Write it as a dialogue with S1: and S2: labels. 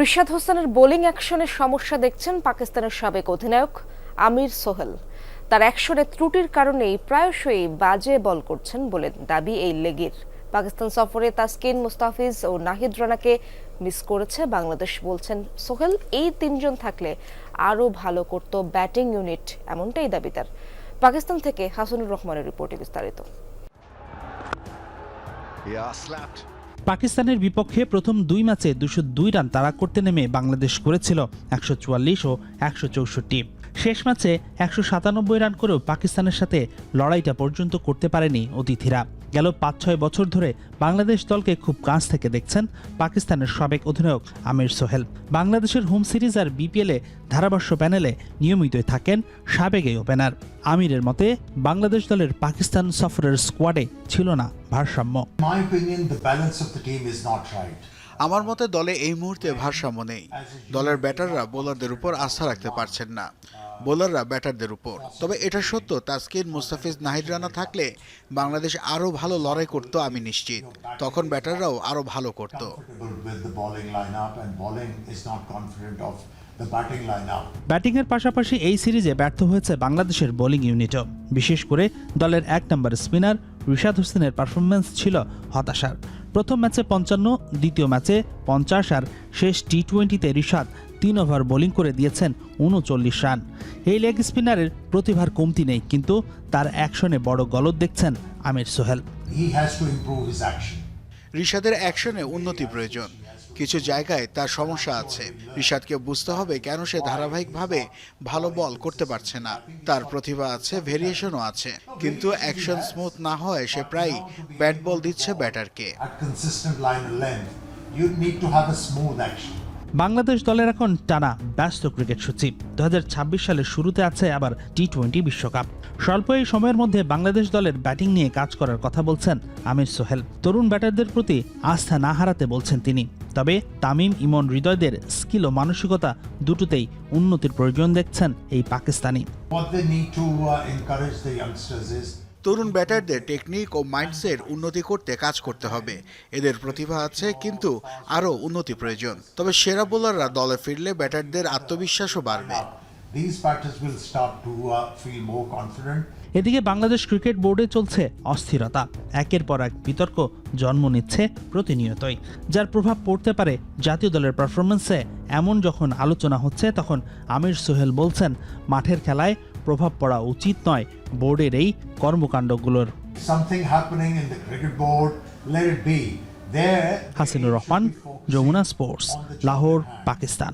S1: রিশাদ হোসেনের বোলিং অ্যাকশনের সমস্যা দেখছেন পাকিস্তানের সাবেক অধিনায়ক আমির সোহেল। তার অ্যাকশনে ত্রুটির কারণেই প্রায়শই বাজে বল করছেন বলে দাবি এই লেগের। পাকিস্তান সফরে তাসকিন মুস্তাফিজ ও নাহিদ রানাকে মিস করেছে বাংলাদেশ বলছেন সোহেল। এই তিনজন থাকলে আরও ভালো করত ব্যাটিং ইউনিট এমনটাই দাবি তার। পাকিস্তান থেকে হাসানুর রহমানের রিপোর্টে বিস্তারিত।
S2: Yeah, slapped.
S3: পাকিস্তানের বিপক্ষে প্রথম দুই ম্যাচে দুশো দুই রান তাড়া করতে নেমে বাংলাদেশ করেছিল একশো চুয়াল্লিশ ও একশো চৌষট্টি। শেষ ম্যাচে একশো সাতানব্বই রান করেও পাকিস্তানের সাথে লড়াইটা পর্যন্ত করতে পারেনি অতিথিরা। গেল পাঁচ ছয় বছর ধরে বাংলাদেশ দলকে খুব কাছ থেকে দেখছেন পাকিস্তানের সাবেক অধিনায়ক আমির সোহেল। বাংলাদেশের হোম সিরিজ আর বিপিএলে ধারাভাষ্য প্যানেলে নিয়মিতই থাকেন সাবেক এই ওপেনার। আমিরের মতে বাংলাদেশ দলের পাকিস্তান সফরের স্কোয়াডে ছিল না ভারসাম্য.
S4: আমার মতে দলে এই মুহূর্তে ভারসাম্য নেই। দলের ব্যাটাররা বোলারদের উপর আস্থা রাখতে পারছেন না। বোলাররা ব্যাটারদের উপর। তবে এটা সত্য তাসকিন মুস্তাফিজ, নাহিদ রানা থাকলে বাংলাদেশ আরও ভালো লড়াই করতো, আমি নিশ্চিত। তখন ব্যাটাররাও আরও ভালো করত.
S3: ব্যাটিংয়ের পাশাপাশি এই সিরিজে ব্যর্থ হয়েছে বাংলাদেশের বোলিং ইউনিটও। বিশেষ করে দলের এক নম্বর স্পিনার রিশাদ হোসেনের পারফরমেন্স ছিল হতাশার। প্রথম ম্যাচে পঞ্চান্ন, দ্বিতীয় ম্যাচে পঞ্চাশ আর শেষ টি টোয়েন্টিতে রিশাদ তিন ওভার বোলিং করে দিয়েছেন উনচল্লিশ রান। এই লেগ স্পিনারের প্রতিভার কমতি নেই কিন্তু তার অ্যাকশনে বড় গলদ দেখছেন আমির Sohel.
S5: He has to improve his action.
S4: রিশাদের অ্যাকশনে উন্নতি প্রয়োজন। কিছু জায়গায় তার সমস্যা আছে। রিশাদকে বুঝতে হবে কেন সে ধারাবাহিকভাবে ভালো বল করতে পারছে না। তার প্রতিভা আছে ভেরিয়েশনও আছে। কিন্তু অ্যাকশন স্মুথ না হয় সে প্রায়ই ব্যাট বল দিচ্ছে ব্যাটারকে।
S3: বাংলাদেশ দলের এখন টানা ব্যস্ত ক্রিকেট সূচি। দু সালের শুরুতে আছে আবার টি টোয়েন্টি বিশ্বকাপ। স্বল্প এই সময়ের মধ্যে বাংলাদেশ দলের ব্যাটিং নিয়ে কাজ করার কথা বলছেন আমির সোহেল। তরুণ ব্যাটারদের প্রতি আস্থা না হারাতে বলছেন তিনি। তবে তামিম ইমন হৃদয়দের স্কিল ও মানসিকতা দুটোতেই উন্নতির প্রয়োজন দেখছেন এই পাকিস্তানি।
S4: তরুণ ব্যাটারদের টেকনিক ও মাইন্ডসেট উন্নতি করতে কাজ করতে হবে। এদের প্রতিভা আছে কিন্তু আরও উন্নতি প্রয়োজন। তবে সেরা বোলাররা দলে ফিরলে ব্যাটারদের আত্মবিশ্বাসও বাড়বে।
S5: Uh.
S3: এদিকে বাংলাদেশ ক্রিকেট বোর্ডে চলছে অস্থিরতা। একের পর এক বিতর্ক জন্ম নিচ্ছে প্রতিনিয়তই যার প্রভাব পড়তে পারে জাতীয় দলের পারফরমেন্সে এমন যখন আলোচনা হচ্ছে তখন আমির সোহেল বলছেন মাঠের খেলায় প্রভাব পড়া উচিত নয় বোর্ডের এই কর্মকাণ্ডগুলোর। হাসিনুর রহমান যমুনা স্পোর্টস লাহোর পাকিস্তান।